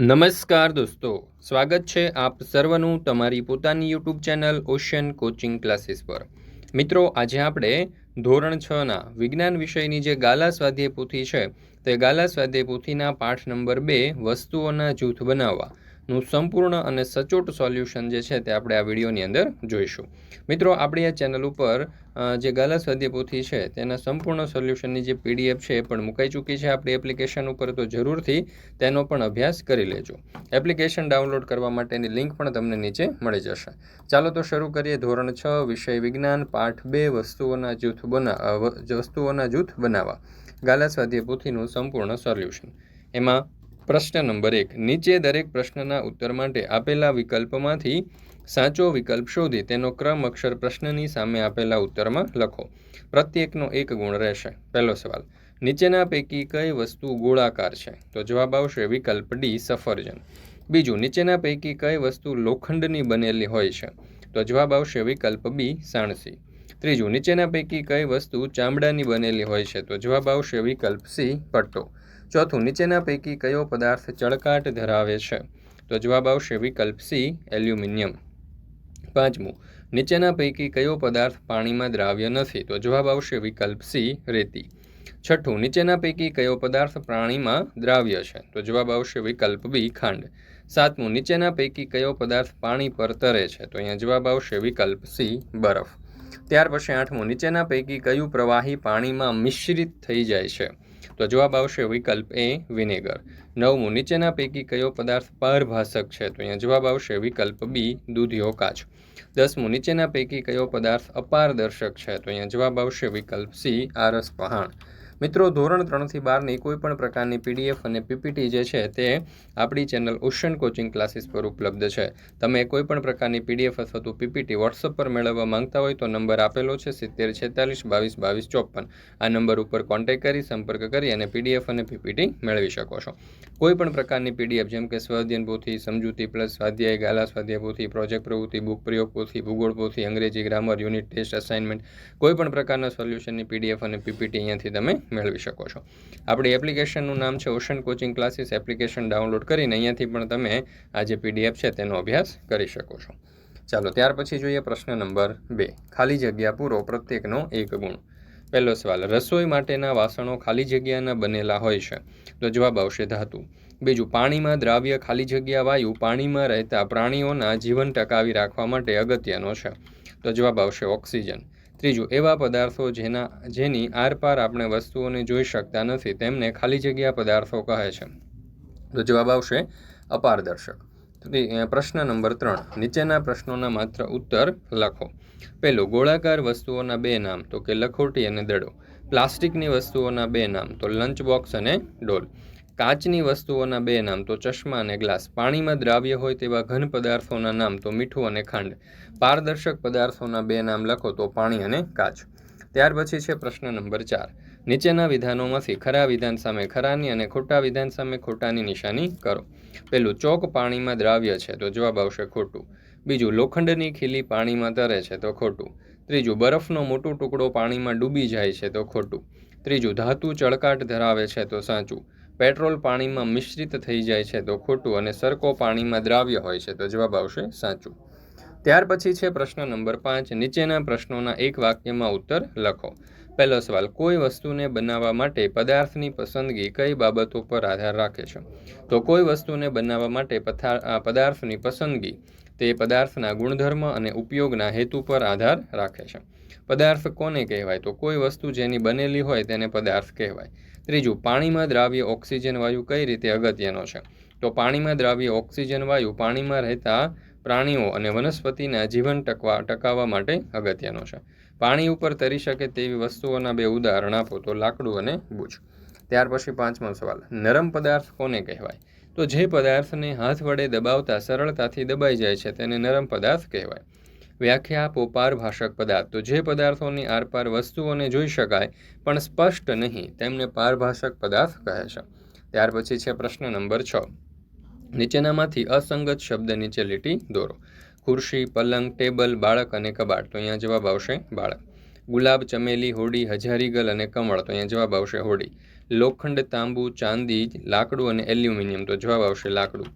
નમસ્કાર દોસ્તો, સ્વાગત છે આપ સર્વનું તમારી પોતાની YouTube channel Ocean coaching classes પર. મિત્રો, આજે આપણે ધોરણ છના વિજ્ઞાન વિષયની જે ગાલા સ્વાધ્યાય પોથી છે, તે ગાલા સ્વાધ્યાય પોથીના પાઠ નંબર બે, વસ્તુઓના જૂથ બનાવવા. નું સંપૂર્ણ અને સચોટ સોલ્યુશન જે છે તે આપણે આ વિડીયોની અંદર જોઈશું. મિત્રો, આપણી આ ચેનલ ઉપર જે ગાલા સ્વાધ્યાય પોથી છે, તેના સંપૂર્ણ સોલ્યુશનની જે પીડીએફ છે એ પણ મુકાઈ ચૂકી છે આપણી એપ્લિકેશન ઉપર, તો જરૂરથી તેનો પણ અભ્યાસ કરી લેજો. એપ્લિકેશન ડાઉનલોડ કરવા માટેની લિંક પણ તમને નીચે મળી જશે. ચાલો તો શરૂ કરીએ. ધોરણ છ, વિષય વિજ્ઞાન, પાઠ બે, વસ્તુઓના જૂથ બના વસ્તુઓના જૂથ બનાવવા. ગાલા સ્વાધ્યાય પોથીનું સંપૂર્ણ સોલ્યુશન. એમાં પ્રશ્ન નંબર એક. નીચે દરેક પ્રશ્નના ઉત્તર માટે આપેલા વિકલ્પમાંથી સાચો વિકલ્પ શોધી તેનો ક્રમ અક્ષર પ્રશ્નની સામે આપેલા ઉત્તરમાં લખો. પ્રત્યેકનો એક ગુણ રહેશે. પહેલો સવાલ. નીચેના પૈકી કઈ વસ્તુ ગોળાકાર છે? તો જવાબ આવશે વિકલ્પ ડી, સફરજન. બીજું, નીચેના પૈકી કઈ વસ્તુ લોખંડની બનેલી હોય છે? તો જવાબ આવશે વિકલ્પ બી, સાણસી. ત્રીજું, નીચેના પૈકી કઈ વસ્તુ ચામડાની બનેલી હોય છે? તો જવાબ આવશે વિકલ્પ સી, પટ્ટો. ચોથું, નીચેના પૈકી કયો પદાર્થ ચળકાટ ધરાવે છે? તો જવાબ આવશે વિકલ્પ સી, એલ્યુમિનિયમ. પાંચમું, નીચેના પૈકી કયો પદાર્થ પાણીમાં દ્રાવ્ય નથી? તો જવાબ આવશે વિકલ્પ સી, રેતી. છઠ્ઠું, નીચેના પૈકી કયો પદાર્થ પ્રાણીમાં દ્રાવ્ય છે? તો જવાબ આવશે વિકલ્પ બી, ખાંડ. સાતમું, નીચેના પૈકી કયો પદાર્થ પાણી પર તરે છે? તો અહીંયા જવાબ આવશે વિકલ્પ સી, બરફ. ત્યાર પછી આઠમું, નીચેના પૈકી કયું પ્રવાહી પાણીમાં મિશ્રિત થઈ જાય છે? તો જવાબ આવશે વિકલ્પ એ, વિનેગર. નવમું, નીચેના પૈકી કયો પદાર્થ પારભાષક છે? તો અહીંયા જવાબ આવશે વિકલ્પ બી, દૂધિયો કાચ. દસમું, નીચેના પૈકી કયો પદાર્થ અપારદર્શક છે? તો અહીંયા જવાબ આવશે વિકલ્પ સી, આરસ પહાણ. મિત્રો, ધોરણ ત્રણથી બારની કોઈ પણ પ્રકારની પીડીએફ અને પીપીટી જે છે તે આપણી ચેનલ ઓશન કોચિંગ ક્લાસીસ પર ઉપલબ્ધ છે. તમે કોઈ પણ પ્રકારની પીડીએફ અથવા તો પીપીટી વોટ્સઅપ પર મેળવવા માંગતા હોય તો નંબર આપેલો છે સિત્તેર છેતાલીસ બાવીસ બાવીસ ચોપન. આ નંબર ઉપર કોન્ટેક્ટ કરી સંપર્ક કરી અને પીડીએફ અને પીપીટી મેળવી શકો છો. કોઈ પણ પ્રકારની પીડીએફ જેમ કે સ્વાધ્યન પોથી, સમજૂતી પ્લસ, સ્વાધ્યાય, ગાલા સ્વાધ્યાય પોથી, પ્રોજેક્ટ પ્રવૃત્તિ, બુક પ્રયોગ પોથી, ભૂગોળ પોથી, અંગ્રેજી ગ્રામર, યુનિટ ટેસ્ટ, અસાઇનમેન્ટ કોઈ પણ પ્રકારના સોલ્યુશનની પીડીએફ અને પીપીટી અહીંયાથી તમે મેળવી શકો છો. આપણી એપ્લિકેશનનું નામ છે Ocean coaching classes. Application download કરીને અહીંયાથી પણ તમે આ જે પીડીએફ છે તેનો અભ્યાસ કરી શકો છો. ચાલો, ત્યાર પછી જોઈએ પ્રશ્ન નંબર બે. ખાલી જગ્યા પૂરો પ્રત્યેકનો એક ગુણ. પહેલો સવાલ, રસોઈ માટેના વાસણો ખાલી જગ્યાના બનેલા હોય છે? તો જવાબ આવશે ધાતુ. બીજું, પાણીમાં દ્રાવ્ય ખાલી જગ્યા વાયુ પાણીમાં રહેતા પ્રાણીઓના જીવન ટકાવી રાખવા માટે અગત્યનો છે? તો જવાબ આવશે ઓક્સિજન. ત્રીજું, એવા પદાર્થો જેના, જેની આરપાર આપણે વસ્તુઓને જોઈ શકતા નથી, તેમને ખાલી જગ્યા પદાર્થો કહે છે. તો જવાબ આવશે અપારદર્શક. પ્રશ્ન નંબર ત્રણ, નીચેના પ્રશ્નોના માત્ર ઉત્તર લખો. પહેલું, ગોળાકાર વસ્તુઓના બે નામ, તો કે લખોટી અને દડો. પ્લાસ્ટિકની વસ્તુઓના બે નામ, તો લંચ બોક્સ અને ડોલ. કાચની વસ્તુઓના બે નામ તો ચશ્મા અને ગ્લાસ. પાણીમાં દ્રાવ્ય હોય તેવા ઘન પદાર્થોના નામ તો મીઠું અને ખાંડ. પારદર્શક પદાર્થોના બે નામ લખો તો પાણી અને કાચ. ત્યાર પછી છે પ્રશ્ન નંબર ચાર. નીચેના વિધાનોમાંથી ખરા વિધાન સામે ખરાની અને ખોટા વિધાન સામે ખોટાની નિશાની કરો. પેલું, ચોક પાણીમાં દ્રાવ્ય છે તો જવાબ આવશે ખોટું. બીજું, લોખંડની ખીલી પાણીમાં તરે છે તો ખોટું. ત્રીજું, બરફનો મોટો ટુકડો પાણીમાં ડૂબી જાય છે તો ખોટું. ત્રીજું, ધાતુ ચળકાટ ધરાવે છે તો સાચું. પેટ્રોલ પાણીમાં મિશ્રિત થઈ જાય છે તો ખોટું અને સરકો પાણીમાં દ્રાવ્ય હોય છે તો જવાબ આવશે સાચું. ત્યાર પછી છે પ્રશ્ન નંબર પાંચ. નીચેના પ્રશ્નોના એક વાક્યમાં ઉત્તર લખો. પહેલો સવાલ, કોઈ વસ્તુને બનાવવા માટે પદાર્થની પસંદગી કઈ બાબતો પર આધાર રાખે છે? તો કોઈ વસ્તુને બનાવવા માટે પદાર્થની પસંદગી તે પદાર્થના ગુણધર્મ અને ઉપયોગના હેતુ પર આધાર રાખે છે. પદાર્થ કોને કહેવાય? તો કોઈ વસ્તુ જેની બનેલી હોય તેને પદાર્થ કહેવાય. ત્રીજું, પાણીમાં દ્રાવ્ય ઓક્સિજન વાયુ કઈ રીતે અગત્યનો છે? તો પાણીમાં દ્રાવ્ય ઓક્સિજન વાયુ પાણીમાં રહેતા પ્રાણીઓ અને વનસ્પતિના જીવન ટકવા ટકાવવા માટે અગત્યનો છે. પાણી ઉપર તરી શકે તેવી વસ્તુઓના બે ઉદાહરણ આપો તો લાકડું અને બુજ. ત્યાર પછી પાંચમો સવાલ, નરમ પદાર્થ કોને કહેવાય? તો જે પદાર્થને હાથ વડે દબાવતા સરળતાથી દબાઈ જાય છે તેને નરમ પદાર્થ કહેવાય. વ્યાખ્યા આપો પારભાષક પદાર્થ. તો જે પદાર્થોની આરપાર વસ્તુઓને જોઈ શકાય, પણ સ્પષ્ટ નહીં, તેમને પારભાષક પદાર્થ કહે છે. ત્યાર પછી છે પ્રશ્ન નંબર છ. નીચેનામાંથી અસંગત શબ્દ નીચે લીટી દોરો. ખુરશી, પલંગ, ટેબલ, બાળક અને કબાટ. તો અહીંયા જવાબ આવશે બાળક. ગુલાબ, ચમેલી, હોડી હજારીગલ અને કમળ. તો અહીંયા જવાબ આવશે હોડી. લોખંડ, તાંબુ, ચાંદી, લાકડું અને એલ્યુમિનિયમ. તો જવાબ આવશે લાકડું.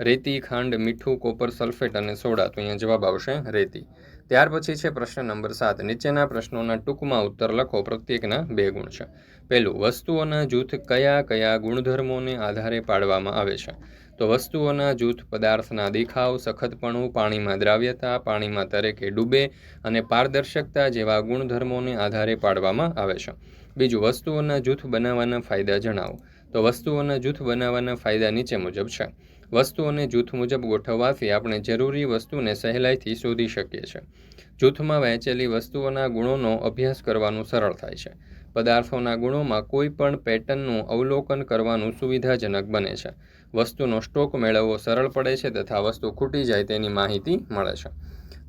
રેતી, ખાંડ, મીઠું, કોપર, સલ્ફેટ અને સોડા. તો અહીંયા જવાબ આવશે રેતી. ત્યાર પછી છે પ્રશ્ન નંબર સાત. નીચેના પ્રશ્નોના ટૂંકમાં ઉત્તર લખો. પ્રત્યેકના બે ગુણ છે. પહેલું, વસ્તુઓના જૂથ કયા કયા ગુણધર્મોને આધારે પાડવામાં આવે છે? તો વસ્તુઓના જૂથ પદાર્થના દેખાવ, સખતપણું, પાણીમાં દ્રાવ્યતા, પાણીમાં તરેકે ડૂબે અને પારદર્શકતા જેવા ગુણધર્મોને આધારે પાડવામાં આવે છે. બીજું, વસ્તુઓના જૂથ બનાવવાના ફાયદા જણાવો. તો વસ્તુઓના જૂથ બનાવવાના ફાયદા નીચે મુજબ છે. વસ્તુઓને જૂથ મુજબ ગોઠવવાથી આપણે જરૂરી વસ્તુને સહેલાઈથી શોધી શકીએ છીએ. જૂથમાં વહેંચેલી વસ્તુઓના ગુણોનો અભ્યાસ કરવાનું સરળ થાય છે. પદાર્થોના ગુણોમાં કોઈ પણ પેટર્નનું અવલોકન કરવાનું સુવિધાજનક બને છે. વસ્તુનો સ્ટોક મેળવવો સરળ પડે છે તથા વસ્તુ ખૂટી જાય તેની માહિતી મળે છે.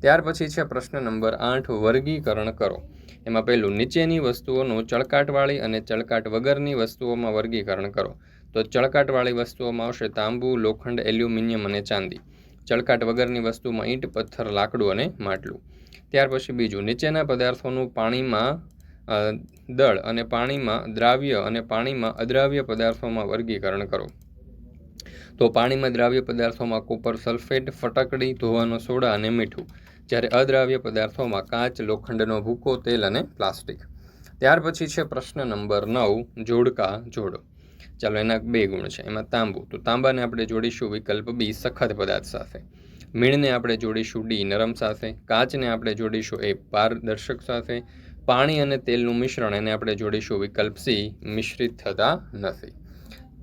ત્યાર પછી છે પ્રશ્ન નંબર આઠ, વર્ગીકરણ કરો. એમાં પહેલું, નીચેની વસ્તુઓનું ચળકાટવાળી અને ચળકાટ વગરની વસ્તુઓમાં વર્ગીકરણ કરો. તો ચળકાટવાળી વસ્તુઓમાં આવશે તાંબુ, લોખંડ, એલ્યુમિનિયમ અને ચાંદી. ચળકાટ વગરની વસ્તુમાં ઈંટ, પથ્થર, લાકડું અને માટલું. ત્યાર પછી બીજું, નીચેના પદાર્થોનું પાણીમાં દળ અને પાણીમાં દ્રાવ્ય અને પાણીમાં અદ્રાવ્ય પદાર્થોમાં વર્ગીકરણ કરો. તો પાણીમાં દ્રાવ્ય પદાર્થોમાં કોપર સલ્ફેટ, ફટકડી, ધોવાનો સોડા અને મીઠું. જ્યારે અદ્રાવ્ય પદાર્થોમાં કાચ, લોખંડનો ભૂકો, તેલ અને પ્લાસ્ટિક. ત્યાર પછી છે પ્રશ્ન નંબર નવ, જોડકા જોડો. ચાલો એના બે ગુણ છે. એમાં તાંબુ. તો તાંબાને આપણે જોડીશું વિકલ્પ બી, સખત પદાર્થ સાથે. મીણને આપણે જોડીશું ડી, નરમ સાથે. કાચને આપણે જોડીશું એ પારદર્શક સાથે. પાણી અને તેલનું મિશ્રણ એને આપણે જોડીશું વિકલ્પ સી, મિશ્રિત થતા નથી.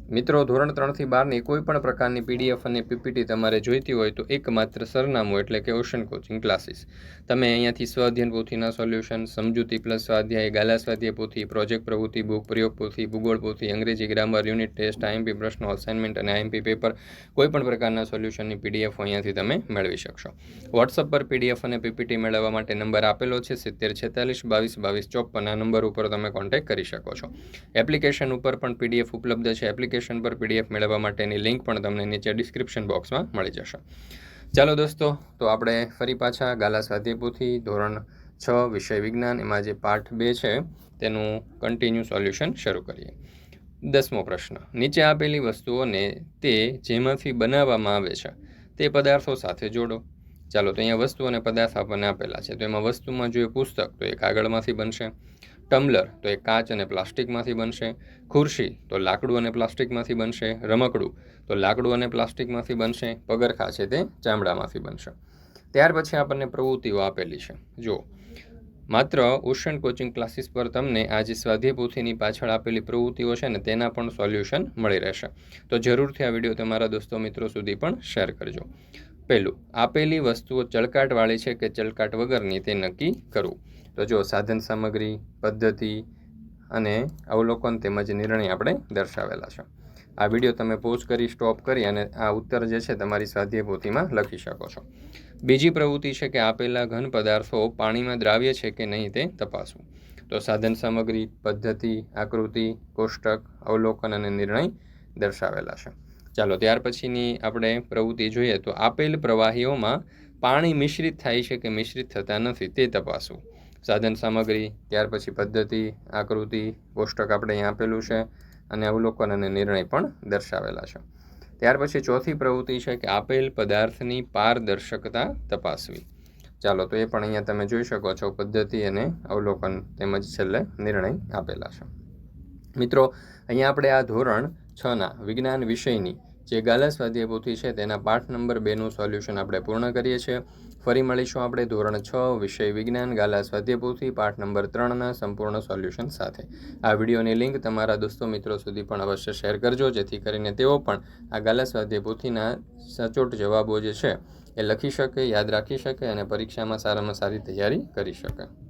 મિત્રો, ધોરણ ત્રણથી બારની કોઈ પણ પ્રકારની પીડીએફ અને પીપીટી તમારે જોઈતી હોય તો એકમાત્ર સરનામું એટલે કે ઓશન કોચિંગ ક્લાસીસ તમે અહીંયાથી સ્વાધ્યન પોથીના સોલ્યુશન સમજૂતી પ્લસ સ્વાધ્યાય, ગાલા સ્વાધ્યાય પોથી પ્રોજેક્ટ પ્રવૃત્તિ બુક પ્રયોગ પોથી, ભૂગોળ પોથી, અંગ્રેજી ગ્રામર યુનિટ ટેસ્ટ આઈએમપી પ્રશ્નો અસાઇનમેન્ટ અને આઈએમપી પેપર કોઈ પણ પ્રકારના સોલ્યુશનની પીડીએફ અહીંયાથી તમે મેળવી શકશો. વોટ્સઅપ પર પીડીએફ અને પીપીટી મેળવવા માટે નંબર આપેલો છે સિત્તેર છેતાલીસ બાવીસ બાવીસ ચોપ્પન આ નંબર ઉપર તમે કોન્ટેક્ટ કરી શકો છો. એપ્લિકેશન ઉપર પણ પીડીએફ ઉપલબ્ધ છે. એપ્લિકેશન એપ્લિકેશન પર પીડીએફ મેળવવા માટેની લિંક પણ તમને નીચે ડિસ્ક્રિપ્શન બોક્સમાં મળી જશે. ચાલો દોસ્તો, તો આપણે ફરી પાછા ગાલા સાધ્યપુથી ધોરણ છ વિષય વિજ્ઞાન, એમાં જે પાઠ બે છે, તેનું કન્ટિન્યુ સોલ્યુશન શરૂ કરીએ. દસમો પ્રશ્ન. નીચે આપેલી વસ્તુઓને તે જેમાંથી બનાવવામાં આવે છે, તે પદાર્થો સાથે જોડો. ચાલો તો અહીંયા વસ્તુ અને પદાર્થ આપણને આપેલા છે. તો એમાં વસ્તુમાં જોઈએ પુસ્તક, તો એ કાગળમાંથી બનશે. ટમ્બલર, તો એ કાચ અને પ્લાસ્ટિકમાંથી બનશે. ખુરશી, તો લાકડું અને પ્લાસ્ટિકમાંથી બનશે. રમકડું, તો લાકડું અને પ્લાસ્ટિકમાંથી બનશે. પગરખા છે તે ચામડામાંથી બનશે. ત્યાર પછી આપણને પ્રવૃત્તિઓ આપેલી છે. જો માત્ર ઓશન કોચિંગ ક્લાસીસ પર તમને આ જે સ્વાધ્યાય પાછળ આપેલી પ્રવૃત્તિઓ છે ને તેના પણ સોલ્યુશન મળી રહેશે. તો જરૂરથી આ વીડિયો તમારા દોસ્તો મિત્રો સુધી પણ શેર કરજો. પહેલું, આપેલી વસ્તુઓ ચળકાટવાળી છે કે ચળકાટ વગરની તે નક્કી કરવું? તો જો સાધન સામગ્રી, પદ્ધતિ અને અવલોકન તેમજ નિર્ણય આપણે દર્શાવેલા છે. આ વીડિયો તમે પોઝ કરી, સ્ટોપ કરી અને આ ઉત્તર જે છે તમારી સ્વાધ્યાય લખી શકો છો. બીજી પ્રવૃત્તિ છે કે આપેલા ઘન પદાર્થો પાણીમાં દ્રાવ્ય છે કે નહીં તે તપાસવું. તો સાધન સામગ્રી, પદ્ધતિ, આકૃતિ, કોષ્ટક, અવલોકન અને નિર્ણય દર્શાવેલા છે. ચાલો ત્યાર પછીની આપણે પ્રવૃત્તિ જોઈએ તો આપેલ પ્રવાહીઓમાં પાણી મિશ્રિત થાય છે કે મિશ્રિત થતા નથી તે તપાસવું. સાધન સામગ્રી, ત્યાર પછી પદ્ધતિ, આકૃતિ, કોષ્ટક આપણે અહીં આપેલું છે અને અવલોકન અને નિર્ણય પણ દર્શાવેલા છે. ત્યાર પછી ચોથી પ્રવૃત્તિ છે કે આપેલ પદાર્થની પારદર્શકતા તપાસવી. ચાલો તો એ પણ અહીંયા તમે જોઈ શકો છો પદ્ધતિ અને અવલોકન તેમજ છેલ્લે નિર્ણય આપેલા છે. મિત્રો, અહીંયા આપણે આ ધોરણ છના વિજ્ઞાન વિષયની જે ગાલા પોથી છે તેના પાઠ નંબર બેનું સોલ્યુશન આપણે પૂર્ણ કરીએ છીએ. ફરી મળીશું આપણે ધોરણ છ, વિષય વિજ્ઞાન, ગાલા સ્વાધ્યપુથી પાઠ નંબર ત્રણના સંપૂર્ણ સોલ્યુશન સાથે. આ વિડીયોની લિંક તમારા દોસ્તો મિત્રો સુધી પણ અવશ્ય શેર કરજો, જેથી કરીને તેઓ પણ આ ગાલા સ્વાધ્યપુથીના સચોટ જવાબો જે છે એ લખી શકે, યાદ રાખી શકે અને પરીક્ષામાં સારામાં સારી તૈયારી કરી શકે.